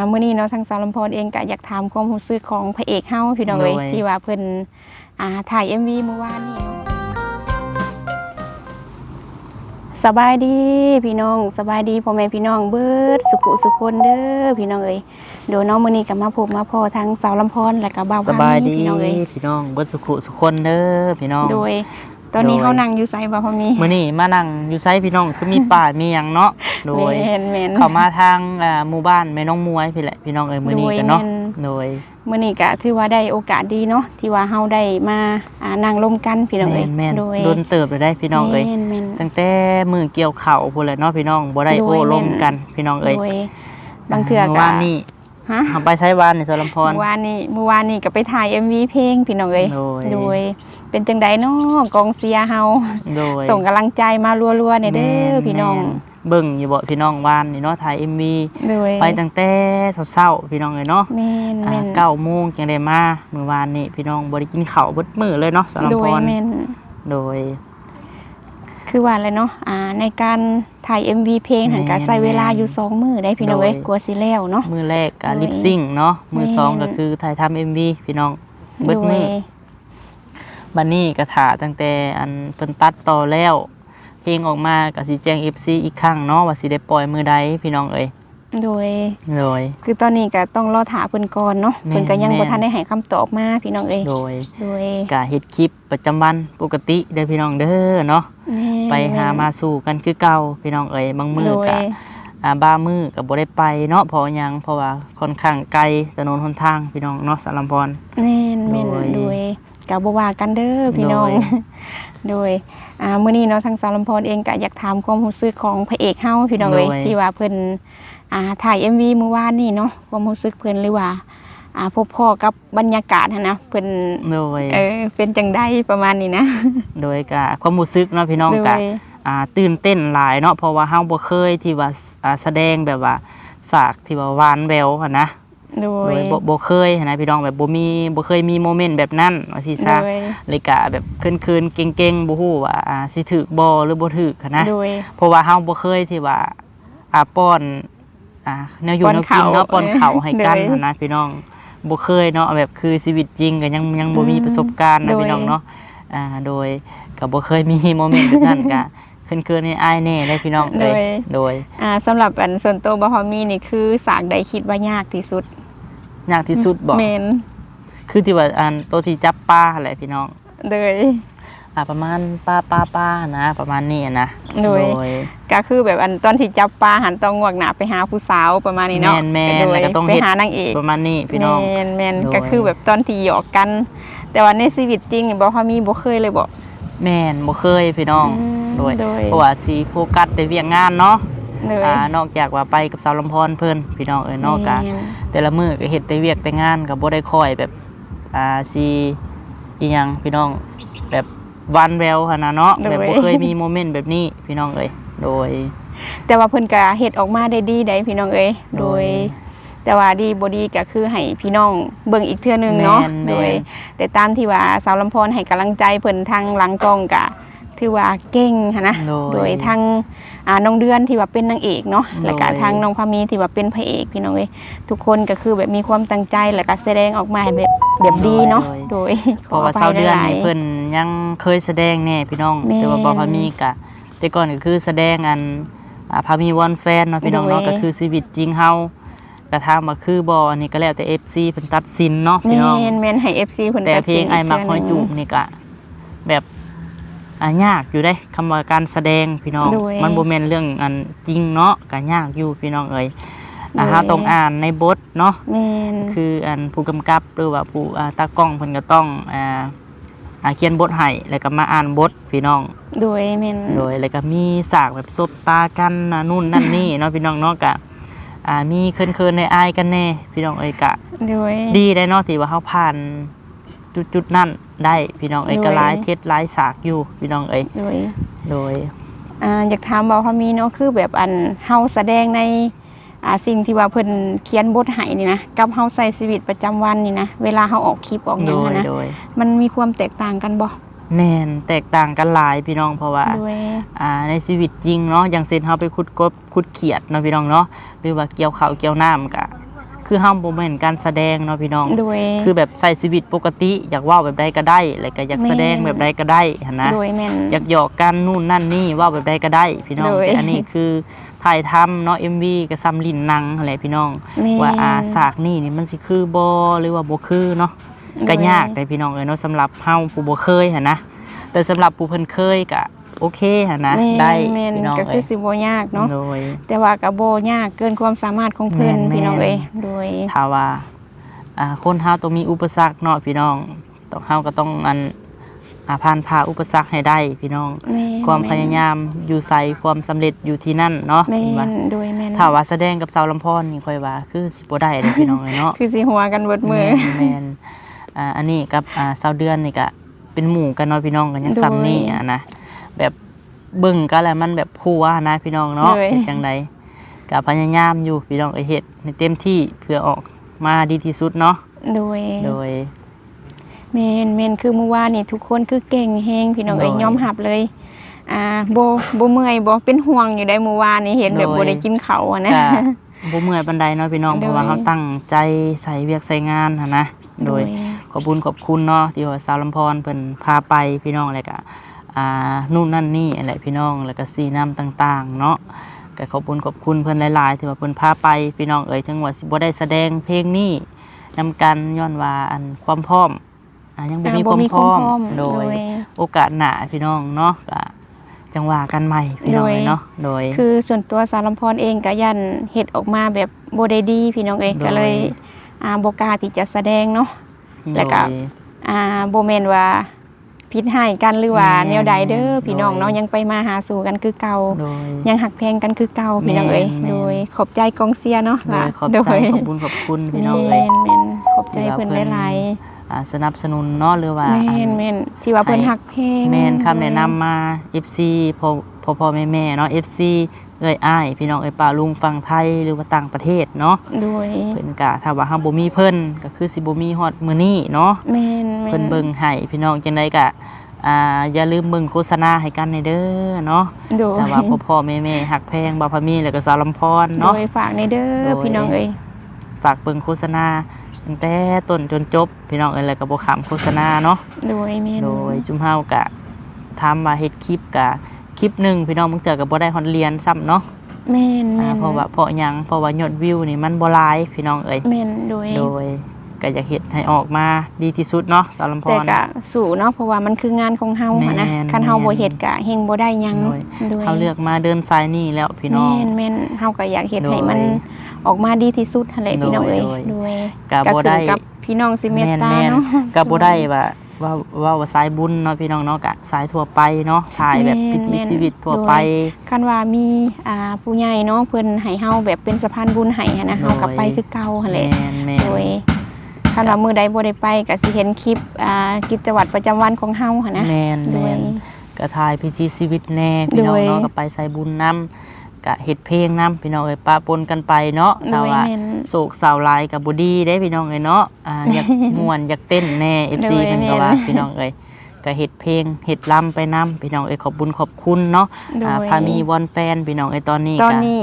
ามื้อนี้เนาะทางสาวลำพรเองก็อยากถามความรู้สึกของพระเอกเฮาพี่น้องเอ้ยโดย ที่ว่าเพิ่นอ่าถ่าย MV เมื่อวานนี้เนาะสบายดีพี่น้องสบายดีพ่อแม่พี่น้องเบิดสุขุสุคนเด้อพี่น้องเอ้ยโดยน้องมื้อนี้ก็มาพบมาพอทางสาวลำพรและก็บ่าวสบายดีพี่น้องเอ้ยพี่น้องเบิดสุขุสุขคนเด้อพี่น้อง โดย ตอนนี้โดยเฮานั่งอยู่ไสบ่าวพอมีมื้อนี้มานั่งอยู่ไซพี่น้องคือมีป่ามีหยังเนาะโดย แม่นแม่น เข้ามาทางอ่าหมู่บ้านแม่น้องมวยพี่แหละพี่น้องเอ้ยมื้อนี้กันเนาะโดยแม่นโดยมื่อนี้ก็ถือว่าได้โอกาสดีเนาะที่ว่าเฮาได้มาอ่านั่งร่วมกันพี่น้องเอ้ยแม่นโดยๆโดนเติบเลยได้พี่น้องเอ้ยแม่นแม่น ตั้งแต่มือเกี่ยวเข่าวพุ่นแหละเนาะพี่น้องบ่ได้โดยโอ้ลมแม่นกันพี่น้องเอ้ยโดยบางเทื่อมื่ก็วานนี้ฮะเฮาไปใช้วานในสารมพร เมื่อวานนี้เมื่อวานนี้ก็ไปถ่าย MV เพลงพี่น้องเอ้ยโดย โดย เป็นจังไดเนาะกองเชียร์เฮาโดยส่งกำลังใจมารัวๆเนี่ยเด้อพี่น้องแม่เบิ่งอยู่บ่พี่น้องวานนี่เนาะถ่าย MV โดยไปตั้งแต่เช้าๆพี่น้องเอ้ยเนาะแม่นอ่าแม่นเก้าโมงจังได้มาเมื่อวานนี้พี่น้องบ่ได้กินข้าวเบิดมื้อเลยเนาะสารโดพยรแม่นโดย คือว่าอะไรเนาะอ่าในการถ่าย MV เพลงหันก็แม่นใช้เวลาอยู่สองมื้อได้พี่น้องเอ้ยโดยกลัวสิแล้วเนาะมื้อแรกก็โดยลิปซิงค์เนาะมื้อสองแม่นก็คือถ่ายทำ MV พี่น้องเบิดโดมื้ยอ บัดนี้ก็ถ่าตั้งแต่อันเพิ่นตัดต่อแล้ว เพลงออกมาก็สิแจ้ง FC อีกครั้งเนาะว่าสิได้ปล่อยมื้อใดพี่น้องเอ้ยโดย โดย คือตอนนี้ก็ต้องรอถาเพิ่นก่อนเนาะแม่นเพิ่นก็ยังแม่บ่น ทันได้ให้คำตอบมาพี่น้องเอ้ยโดยโดยก็เฮ็ดคลิปประจำวันปกติเด้อพี่น้องเด้อเนาะแม่นไปหามาสู่กันคือเก่าพี่น้องเอ้ยบางมื้อโดยก็ อ่าบ้ามือกับบ่ได้ไปเนาะเพราะหยังเพราะว่าค่อนข้างไกลถนนหนทางพี่น้องเนาะสารมพร แม่นแม่นโดย โดย ก็บ่ว่ากันเด้อพี่น้อง โดยโดยอ่ามื้อนี้เนาะทางสารลำพรเองก็อยากถามความรู้สึกของพระเอกเฮาพี่น้องเอ้ยที่ว่าเพิ่นอ่าถ่าย MV เมื่อวานนี่เนาะความรู้สึกเพิ่นหรือว่าอ่าพบพ่อกับบรรยากาศหั้นนะเพิ่นโดยเออเป็นจังไดประมาณนี้นะ โดยกะความรู้สึกเนาะพี่น้องโดกะยอ่าตื่นเต้นหลายเนาะเพราะว่าเฮาบ่เคยที่ว่าอ่าแสดงแบบว่าสากที่ว่าหวานแววหั่นนะ โดโดยยบ่บ่เคยหั้นนะพี่น้องแบบบ่มีบ่เคยมีโมเมนต์แบบนั้นว่าสิโดซะยเลยกะแบบคืนๆเก่งๆบ่ฮู้ว่าอ่าสิถึกบ่หรือบ่ถึกหั้นนะ โดย เพราะว่าเฮาบ่เคยที่ว่าอ่าป้อนอ่าแนวอยู่ป้อนแนวกินเนาะข้าวป้อนข้าวให้กันโดยหั้นนะพี่น้องบ่เคยเนาะแบบคือชีวิตจริงก็ยังยังบ่มีอืมประสบการณ์นะโดย พี่น้องเนาะอ่าโดยก็บ่เคยมีโมเมนต์แบบนั้นก็คืนๆนี่อายแน่ได้พี่น้องเอ้ยโดย อ่าสำหรับอันส่วนตัวบ่พอมีนี่คือสากใดคิดว่ายากที่สุด ยากที่สุดบ่แม่นคือที่ว่าอันตัวที่จับปลาแหละพี่น้องโดยอ่าประมาณปลาปลาปลานะ ประมาณนี้นะโดยก็คือแบบอันตอนที่จับปลาหันต้องงวกหน้าไปหาผู้สาวประมาณนี้เนาะแม่นแม่นโดยแล้วก็ต้องไปเฮ็ดหานางเอกประมาณนี้พี่น้องแม่นแม่นโดยก็คือแบบตอนที่หยอกกัน แต่ว่าในชีวิตจริงนี่บ่พอมีบ่เคยเลยบ่แม่นบ่เคยพี่น้องอืมโดยโดยเพราะว่าสิโฟกัสแต่เวียงงานเนาะ เลยอ่านอกจากว่าไปกับสาวลำพรเพิ่นพี่น้องเอ้ยเนอกกะแม่น แต่ละมื้อก็เฮ็ดแต่เวียกแต่งานก็บ่ได้คอยแบบอ่าสิอีหยังพี่น้องแบบหวานแววหั่นน่ะเนาะแบบบ่เคยมีโมเมนต์แบบนี้พี่น้องเอ้ยโดย แต่ว่าเพิ่นก็เฮ็ดออกมาได้ดีได้พี่น้องเอ้ยโดโดยยแต่ว่าดีบ่ดีก็คือให้พี่น้องเบิ่งอีกเทื่อนึงเนาะแม่นแม่น โดย แต่ตามที่ว่าสาวลำพรให้กำลังใจเพิ่นทางหลังกล้องก็ ถือว่าเก่งหั้นนะโดย โดยทางอ่าน้องเดือนที่ว่าเป็นนางเอกเนาะโดย แล้วก็ทางน้องพามีที่ว่าเป็นพระเอกพี่น้องเอ้ยทุกคนก็คือแบบมีความตั้งใจแล้วก็แสดงออกมาให้แบบแบบดีเนาะโดยเพราะว่าขอเช้าภัยเดือนหลายนี่ๆ เพิ่นยังเคยแสดงแน่พี่น้อง แม่นแต่ว่าบ่พามีกะ แต่ก่อนก็คือแสดงอันอ่าพามีวอนแฟนเนาะพี่น้องเนาะโดย ก็คือชีวิตจริงเฮากระทำมาคือบ่อันนี้ก็แล้วแต่ FC เพิ่นตัดสินเนาะแมพี่น้องนแมนให้ FC เพิ่นแต่ตัดเพลสิงนไอ้มักกหอยเทื่จูหบนึ่งนี่ก็แบบ อ่ายากอยู่ได้คำว่าการแสดงพี่น้อง โดยมันบ่แม่นเรื่องอันจริงเนาะก็ยากอยู่พี่น้องเอ้ยอ่าโดยเฮาต้องอ่านในบทเนาะ แมน คืออันผู้กำกับหรือว่าผู้อ่าตากล้องเพิ่นก็ต้องอ่าอ่าเขียนบทให้แล้วก็มาอ่านบทพี่น้อง โดยแมนโดยแล้วก็มีสากแบบซบตากันนะนู่นนั่นนี่ เนาะพี่น้องเนาะกะอ่ามีเคินๆในอายๆกันแน่พี่น้องเอ้ยกะ โดย ดีได้เนาะที่ว่าเฮาผ่าน จุดจุดๆนั่นได้พี่น้องเอ้ยโดย ก็หลายเทศหลายสากอยู่พี่น้องเอ้ยโดยโดย อ่าอยากถามบอกเขามีเนาะคือแบบอันเฮาแสดงในอ่าสิ่งที่ว่าเพิ่นเขียนบทให้นี่นะกับเฮาใส่ชีวิตประจำวันนี่นะเวลาเฮาออกคลิปออกหโดยังยอะนะโดย มันมีความแตกต่างกันบ่แม่นแตกต่างกันหลายพี่น้องเพราะว่า โดย อ่าในชีวิตจริงเนาะอย่างเช่นเฮาไปขุดกบขุดเขียดเนาะพี่น้องเนาะหรือว่าเกี่ยวข้าวเกี่ยวน้ำกะ คือเฮาบ่แม่นการแสดงเนาะพี่น้อง โดย คือแบบใส่ชีวิตปกติ อยากเว้าแบบใดก็ได้แล้วก็อยากแม่นแสดงแบบใดก็ได้หั่นนะโดยแม่น อยากหยอกกันนู่นนั่นนี่เว่าแบบใดก็ได้ พี่น้องโดยแต่อันนี้คือถ่ายทำเนาะ MV ก็ซ้ำลินหนังอะไรพี่น้อง แม่น ว่าอาฉากนี่นี่มันสิคือบ่หรือว่าบ่คือเนาะ ก็ยากได้พี่น้องเอ้ยเนาะสำหรับเฮาผู้บ่เคยหั่นนะแต่สำหรับผู้เพิ่นเคยก็ โอเคหั่นนะแม่นได้แม่นพี่น้องก็เอ้คืยอสิบ่ยากเนาะโดย แต่ว่าก็บ่ยากเกินความสามารถของเพิ่นแม่นพี่น้องแม่น เอ้ยโดย ถ้าว่าอ่าคนเฮาต้องมีอุปสรรคเนาะพี่น้องต้องเฮาก็ต้องอันอ่าผ่านผ่าอุปสรรคให้ได้พี่น้อง แม่นความพยายามอยู่ใส่ความสำเร็จอยู่ที่นั่นเนาะแม่เห็นปะนโดยแม่นถ้าว่าแสดงกับสาวลำพอนนี่ค่อยว่า คือสิบ่ได้เลยพี่น้องเลยเนาะ คือสิหัวกันเบิดมือ แม่นแม่นอ่าอันนี้กับอ่าสาวเดือนนี่ก็เป็นหมู่กันเนาะพี่น้องกันยังโดย ซ้ำนี่อะนะ แบบเบิ่งกันแล้วมันแบบคู่ว่านะพี่น้องเนาะโดยเฮ็ดจังไดก็พยายามอยู่พี่น้องเอ้ยเฮ็ดให้เต็มที่เพื่อออกมาดีที่สุดเนาะโดยโดยแม่นแม่นคือเมื่อวานนี่ทุกคนคือเก่งแฮงพี่น้องเอ้ยโดยยอมรับเลยอ่าบ่บ่เมื่อยบ่เป็นห่วงอยู่ได้เมื่อวานนี่เห็นแบบโดย บ่ได้กินข้าวอะนะ ก็บ่เมื่อยปานใดเนาะพี่น้องโดย เพราะว่าเขาตั้งใจใส่เวียกใส่งานหั่นนะโดย ขอบคุณขอบคุณเนาะที่ว่าสาวลำพรเพิ่นพาไปพี่น้องอะไรกะ อ่านู่นนั่นนี่อะไรพี่น้องแล้วก็ซีน้ำต่างๆ เนาะก็ขอบคุณขอบคุณเพิ่นหลายๆที่ว่าเพิ่นพาไปพี่น้องเอ๋ยถึงว่าสิบ่ได้แสดงเพลงนี้นำกันย้อนว่าอันความพร้อมอ่ายังบ่มีความพร้อมโดยโอกาสหน้าพี่น้องเนาะก็จังว่ากันใหม่พี่น้องเอ๋ยเนาะโดย คือส่วนตัวสารลำพรเองก็ยันเฮ็ดออกมาแบบบ่ได้ดีพี่น้องเอ้ยโดยก็เลยอ่าบ่กล้าที่จะแสดงเนาะแล้วก็โดยอ่าบ่แม่นว่า ผิดให้กันหรือว่าแม่นแนวใดเด้อพี่น้องโดยเนาะยังไปมาหาสู่กันคือเก่าโดยยังหักแพงกันคือเก่าพี่น้องเอ้ยแม่นแม่นโดยขอบใจกองเชียร์เนาะโดล่ะยขอบโดใจยขอบคุณขอบคุณพี่น้องแม่เอ้ยนแม่นขอบใจเพิ่นที่ว่าเพิ่นหลายอ่าสนับสนุนเนาะหรือว่าๆอัแม่นนแม่นที่ว่าเพิ่นให้หักแพงแม่นคำแนะนำมา FC พ่อพ่อพ่อแม่แม่เนาะ FC เอ้ยอ้ายพี่น้องเอ้ยป้าลุงฝั่งไทยหรือว่าต่างประเทศเนาะโดยเพิ่นก็ถ้าว่าเฮาบ่มีเพิ่นก็คือสิบ่มีฮอดมื้อนี้เนาะแม่นแม่น เพิ่นเบิ่งให้พี่น้องจังไดก็อ่าอย่าลืมเบิ่งโฆษณาให้กันในเด้อเนาะโดยถ้าว่าพ่อพ่อแม่แม่ฮักแพงบ่าวพามีแล้วก็สาวลำพรเนาะโดยฝากในเด้อโดยพี่น้องเอ้ยฝากเบิ่งโฆษณาตั้งแต่ต้นจนจบ พี่น้องเอ้ยแล้วก็บ่ขามโฆษณาเนาะ โดยแม่นโดยจุมเฮากะทำมาเฮ็ดคลิปกะคลิปหนึ่งพี่น้องบางเทื่อก็บ่ได้ฮอดเรียนซ้ำเนาะแม่นอ่าแม่นเพราะว่าเพราะหยังเพราะว่ายอดวิวนี่มันบ่หลายพี่น้องเอ้ยแม่นโดยโดย ก็อยากเฮ็ดให้ออกมาดีที่สุดเนาะสารลำพแต่ร ก็สู่เนาะเพราะว่ามันคืองานของเฮาอะนะแม่นคันเฮาบ่แม่นเฮ็ดก็เฮงบ่ได้หยังโดยโดยเขาเลือกมาเดินสายนี่แล้วพี่น้อง แม่นแม่นเฮาก็อยากเฮ็ดโดยให้มันออกมาดีที่สุดหั่นแหละพี่น้องเอ้ยโดยโดยก็ก็บ่คืได้อกับพี่น้องสิเมตตาแม่นเนาะ ๆก็บ่ได้ว่าว่าว่าว่าสายบุญเนาะพี่น้องเนาะก็สายทั่วไปเนาะถ่ายแบบแม่พินธีแม่น ชีวิตทั่วโดยไป คันว่ามีอ่าผู้ใหญ่เนาะเพิ่นให้เฮาแบบเป็นสะพานบุญให้อะนะโดย เฮาก็ไปคือเก่าหั่นแหละแม่นแม่นโดย คันว่ามื้อใดบ่ได้ไปก็สิเห็นคลิปอ่ากิจวัตรประจำวันของเฮาหั่นนะแม่นโดแม่ยนก็ถ่ายพิธีชีวิตแน่พี่น้องโดยเนาะก็ไปใส่บุญน้ำก็เฮ็ดเพลงน้ำพี่น้องเอ้ยปะปนกันไปเนาะโดแต่ยว่าแม่นโศกสาวหลายกับบ่ดีได้พี่น้องเอ้ยเนาะอ่าอยาก ม่วนอยากเต้นแน่ FC โดยเพิ่นก็แม่นว่าพี่น้องเอ้ย ก็เฮ็ดเพลงเฮ็ดลำไปนํพี่น้องเอ้ยขอบบุญขอบคุณเนาะโดอ่ายพามีวอนแฟนพี่น้องเอ้ยตอนนี้ตอนก็นี้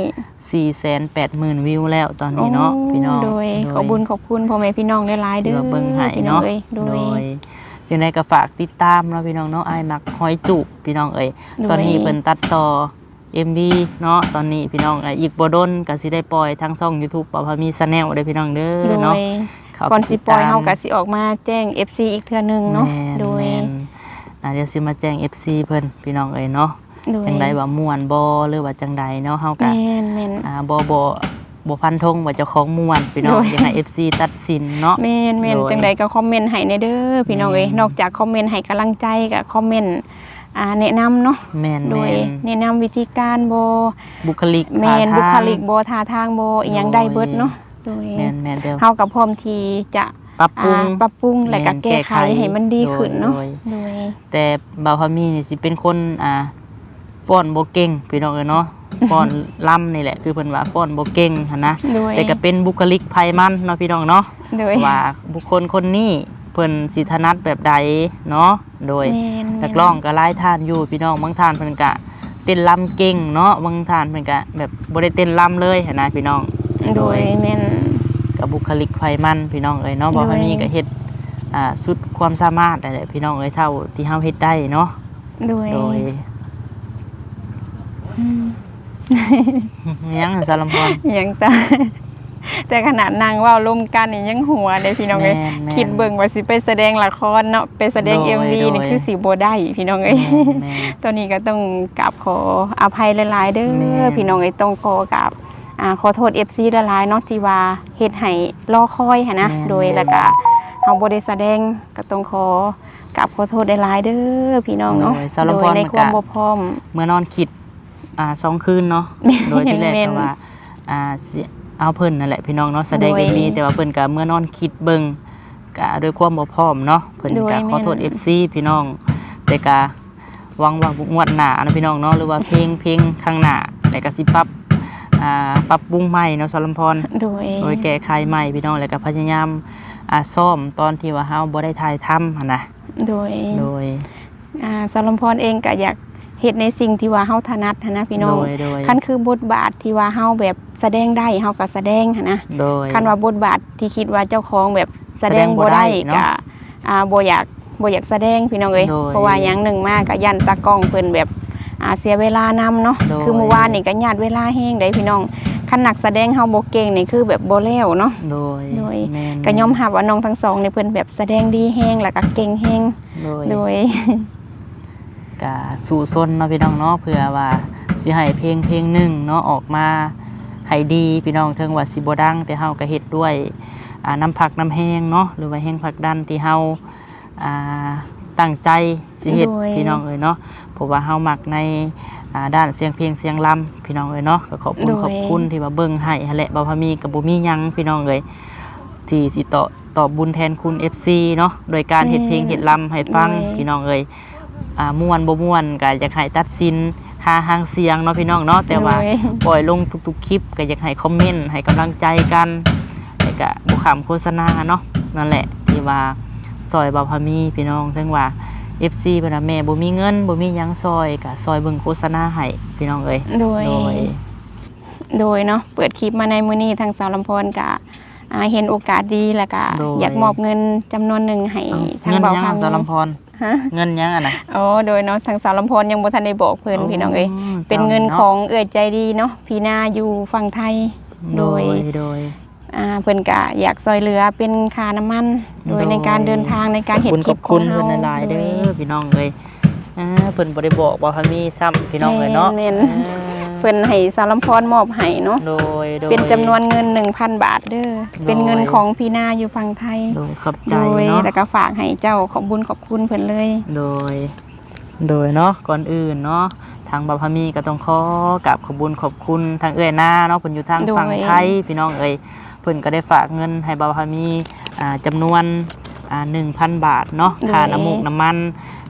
480,000วิวแล้วตอนนี้เนาะโอ้พี่น้องโดยขอบคุญขอบคุณพ่อแม่พี่น้องได้หลายๆที่เด้อว่าเบิ่งให้พี่น้องเนาะเอ้ยโดโดยยจังไดก็ฝากติดตามเนาะพี่น้องเนาะอ้ายมักหอยจุพี่น้องเอ้ยตอนนี้เพิ่นตัดต่อ MV เนาะตอนนี้พี่น้องอะอีกบ่ดนก็สิได้ปล่อยทางช่อง YouTube ปะพามี Channel เด้อพี่น้องเด้โดอเนาะย เข้าก่อนสิปล่อยติดตม เฮาก็สิออกมาแจ้ง FC อีกเทื่อหนึงเนาะ แม่โดย แม่น อ่าเดี๋ยวสิมาแจ้ง FC เพิ่นพี่น้องเอ้ยเนาะโดยจังไดว่าม่วนบ่หรือว่าจังใดเนาะเฮาก็แม่นแม่น อ่าบ่บ่บ่พันธงว่าเจ้าของม่วนพี่น้องโดย อยากให้ FC ตัดสินเนาะ แม่นแม่นโดยจังใดก็คอมเมนต์ให้ในเด้อพี่น้องเอ้ยแม่น นอกจากคอมเมนต์ให้กำลังใจก็คอมเมนต์อ่าแนะนำเนาะแม่นโดยแม่นแนะนำวิธีการบ่บุคลิกแม่นท่าบุทางคลิกบ่ท่าทางบ่อีหยังได้เบิดเนาะโดยแม่นแม่นเด้อเฮาก็พร้อมที่จะ ปรับปรุอ่างปรับปรุงและก็แม่นแก้ไขแก้ไขให้มันดีขึ้นเนาะโดยโดยแต่บ่าวพามีนี่สิเป็นคนอ่าฟ้อนบ่เก่งพี่น้องเอ้ยเนาะฟ้อนล่ำนี่แหละ คือเพิ่นว่าฟ้อนบ่เก่งหั่นนะโดยแต่ก็เป็นบุคลิกไผมันเนาะพี่น้องเนาะโดยว่าบุคคลคนนี้เพิ่นสิถนัดแบบใดเนาะโดยแม่นนักร้องก็หลายท่านอยู่พี่น้องบางท่านเพิ่นก็เต้นลํเก่งเนาะบางท่านเพิ่นก็แบบบ่ได้เต้นลํเลยหั่นนะพี่น้อง โดยแม่นกั บบุคลิกไฟมันพี่น้องเอ้ยเนาะบ่โดยพามีก็เฮ็ดอ่าสุดความสามารถนั่นแหละพี่น้องเอ้ยเท่าที่เฮาเฮ็ดได้เนาะโดยโดยอืมยังสารมพรยังจ้ะแต่ขนาดนางเว่าร่วมกันนี่ยังหัวเด้พี่น้องเอ้ยแม่นแม่นคิดเบิ่งว่าสิไปแสดงละครเนาะไปแสดงโดย MV โดยนี่คือสิบ่ได้พี่น้องเอ้ยแม่นตัวนี้ก็ต้องกราบขออภัยหลายๆเด้แม่อนพี่น้องเอ้ยต้องขอกราบ อ่าขอโทษ FC หลายๆเนาะที่ว่าเฮ็ดให้รอคอยหันนะแม่น โดยแล้วก็เฮาบ่ได้แสดงก็ต้องขอกราบขอโทษหลายๆเด้อพี่น้องเนาะโดยสารโดพยรในมันความก็บ่พร้อม เมื่อนอนคิดอ่าสองคืนเนาะโดยที่แรกแม่นก็ว่าอ่าสิเอาเพิ่นนั่นแหละพี่น้องเนาะแสดงโดยเอ็มวีแต่ว่าเพิ่นก็เมื่อนอนคิดเบิ่งก็ด้วยความบ่พร้อมเนาะเพิ่นโดยก็ขอโทษ แม่น FC พี่น้อง แต่ก็หวังว่าบุกงวดหน้านะพี่น้องเนาะหรือว่าเพลงเพลงข้างหน้าแล้วก็สิปรับ อ่าปรับปรุงใหม่เนาะสารมพรโดยโดยแก้ไขใหม่พี่น้องแล้วก็พยายามอ่าซ่อมตอนที่ว่าเฮาบ่ได้ถ่ายทำหั่นนะโดยโดยอ่าสารมพรเองก็อยากเฮ็ดในสิ่งที่ว่าเฮาถนัดหั้นนะพี่น้อง โดยโดย คันคือบทบาทที่ว่าเฮาแบบแสดงได้เฮาก็แสดงหั้นนะโดย คันว่าบทบาทที่คิดว่าเจ้าของแบบแสดงแสดงบ่บ่ได้ได้เนาะก็อ่าบ่อยากบ่อยากแสดงพี่น้องเอ้ยโดย เพราะว่าอย่างหนึ่งมากก็ยันตากล้องเพิ่นแบบ อ่าเสียเวลานำเนาะ โดย คือเมื่อวานนี่ก็ญาติเวลาแฮงได้พี่น้องคันนักแสดงเฮาบ่เก่งนี่คือแบบบ่แล้วเนาะ โดยโดย แม่นก็ยอมรับว่าน้องทั้งสองนี่เพิ่นแบบแสดงดีแฮงแล้วก็เก่งแฮงโดย โดยกะสู่ซนเนาะพี่น้องเนาะเผื่อว่าสิให้เพลงเพลงหนึ่งเนาะออกมาให้ดีพี่น้องเทิงว่าสิบ่ดังแต่เฮาก็เฮ็ดด้วยอ่าน้ำผักน้ำแห้งเนาะหรือว่าแห้งผักดันที่เฮาอ่า ตั้งใจสิเฮ็ดโดย พี่น้องเอ้ยเนาะเพราะว่าเฮามักในอ่าด้านเสียงเพลงเสียงลำพี่น้องเอ้ยเนาะก็ขอบคุณโดยขอบคุณที่ว่าเบิ่งให้หั่นแหละบ่พามีกับบ่มีหยังพี่น้องเอ้ยที่สิตอบตอบบุญแทนคุณ FC เนาะโดยการเฮ็ดเพลงเฮ็ดลำให้ฟังพี่น้องเอ้ยอ่าม่วนบ่ม่วนก็อยากให้ตัดสินหาหางเสียงเนาะพี่น้องเนาะแต่ว่า โดย ปล่อยลงทุกๆ คลิปก็อยากให้คอมเมนต์ให้กำลังใจกันแล้วก็บ่ขำโฆษณาเนาะนั่นแหละที่ว่า ซอยบ่าวพามีพี่น้องถึงว่า FC เพิ่นน่ะแม่บ่มีเงินบ่มีหยังซอยก็ซอยเบิ่งโฆษณาให้พี่น้องเอ้ยโดย โดย โดยเนาะเปิดคลิปมาในมื้อนี้ทางสาวลำพรก็อ่าเห็นโอกาสดีแล้วก็โดย อยากมอบเงินจำนวนหนึ่งให้เอ้าทางเงินเบายังคำสารลำพรฮะเงินยังอะนะอ๋อโดยเนาะทางสาวลำพรยังบ่ทันได้บอกเพิ่นพี่น้องเอ้ยมเป็นเงินาะของเอื้อยใจดีเนาะพี่นาอยู่ฝั่งไทย โดโดยยโดยอ่า เพิ่นก็อยากซอยเหลือเป็นค่าน้ำมันโดยโดยในการเดินทางในการเฮ็ดขอบคลิปคุณขขออบงคุณเฮาเพิ่นหลายๆเด้โดอพี่น้องเอ้ยอ่าเพิ่นบ่ได้บอกว่าพามีซ้ำพี่น้องเอ้ยเนาะแม่นอ่าเพิ่นให้สาวลำพรมอบให้เนาะโดยโดยเป็นจำนวนเงิน 1,000 บาทเด้อเป็นเงินของพี่นาอยู่ฝั่งไทยโดยขอบใจโดยเนาะแล้วก็ฝากให้เจ้าขอบบุญขอบคุณเพิ่นเลย โดย โดยเนาะก่อนอื่นเนาะทางบาพามีก็ต้องขอกราบขอบคุญขอบคุณทางเอ้ยหน้าเนาะเพิ่นอยู่ทางโดยฝั่งไทยพี่น้องเอ้ยเพิ่นก็ได้ฝากเงินให้บาพามีอ่าจำนวนอ่า1,000 บาทเนาะค่าน้ำมูกน้ำมัน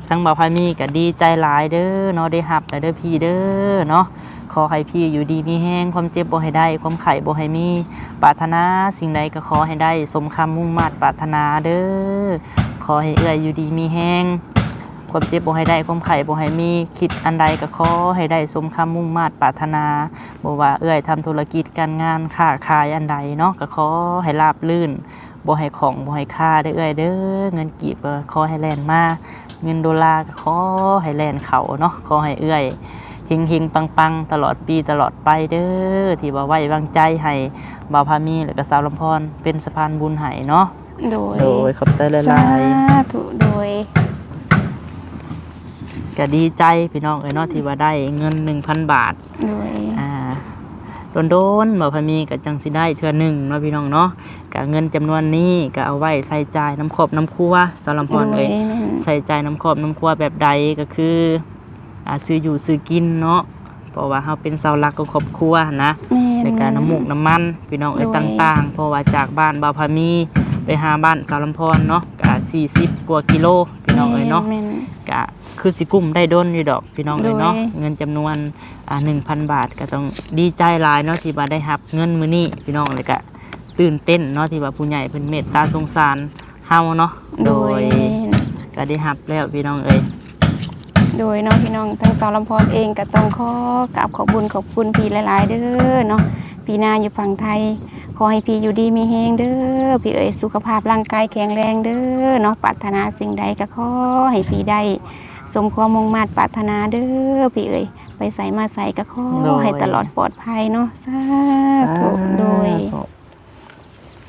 ทั้งบาพามีก็ดีใจหลายเด้อเนาะได้รับแต่เด้อพี่เด้อเนาะขอให้พี่อยู่ดีมีแห้งความเจ็บบ่ให้ได้ ความไข้บ่ให้มีปรารถนาสิ่งใดก็ขอให้ได้ สมคำมุ่งมา่ปรารถนาเด้อขอให้เอื้อยอยู่ดีมีแห้ง ความเจ็บบ่ให้ได้ความไข่บ่ให้มีคิดอันใดก็ขอให้ได้สมคำมุ่งมา่ปรารถนาบ่ว่าเอื้อยทำธุรกิจการงานค้าขายอันใดเนาะก็ขอให้ราบรื่นบ่ให้ของบ่ให้ค่าได้อเอื้อยเด้อเงินกีบก็ขอให้แล่นมาเงินดอลลาร์ก็ขอให้แล่นเข้าเนาะขอให้เอื้อยเฮงเฮงปังปังๆตลอดปีตลอดไปเด้อที่บ่าไว้วางใจให้บ่าวพามีและก็สาวลำพรเป็นสะพานบุญให้เนาะโดยโดยขอบใจหสาลายๆธุโดย ก็ดีใจพี่น้องเอ้ยเนาะที่ว่าได้เงิน 1,000 บาทโดยอ่าโดนๆบ่พอมีก็จังสิได้เทื่อหนึงเนาะพี่น้องเนาะก็เงินจำนวนนี้ก็เอาไว้ใส่จ่ายน้ำครอบน้ำครัวสารมพรเอ้ยโดแม่นใส่จ่ายน้ำครอบน้ำครัวแบบใดก็คืออ่าซื้ออยู่ซื้อกินเนาะเพราะว่าเฮาเป็นเสาหลักของครอบครัวนะแม่น ในการน้ำมูกน้ำมันพี่น้องเอ้ยโดยต่างๆ เพราะว่าจากบ้านบ่าวพามีไปหาบ้านสารมพรเนาะก็40กว่ากิโลพี่น้องเอ้ยเนาะแม่น ก็คือสิกุ้มได้ด้นอยู่ดอกพี่น้องเลยเนาะโดยเงินจำนวนอ่าหนึ่งพันบาทก็ต้องดีใจหลายเนาะที่ว่าได้รับ เงินมื้อนี้พี่น้องเลยก็ตื่นเต้นเนาะที่ว่าผู้ใหญ่เพิ่นเมตตาสงสารเฮาเนาะโดยก็ได้รับแล้วพี่น้องเอ้ยโดยเนาะพี่น้องทางสาวลำพรเองก็ต้องขอกราบขอบบุญขอบคุณพี่หลาย ๆ เด้อเนาะพี่นาอยู่ฝั่งไทย ขอให้พี่อยู่ดีมีแฮงเด้อพี่เอ๋ยสุขภาพร่างกายแข็งแรงเด้อเนาะปรารถนาสิ่งใดก็ขอให้พี่ได้สมความมุ่งมั่นปรารถนาเด้อพี่เอ๋ยไปใส่มาใส่ก็ขอโดย ให้ตลอดปลอดภัยเนาะสาธุโดย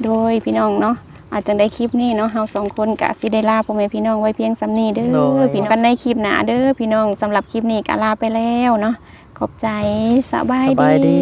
โดยพี่น้องเนาะอาจจะได้คลิปนี้เนาะเฮาสองคนกะสิได้ลาพ่อแม่พี่น้องไว้เพียงสำนี้เด้อพี่น้องกันในคลิปหนาเด้อพี่น้องสำหรับคลิปนี้ก็ลาไปแล้วเนาะขอบใจสบายสบายดี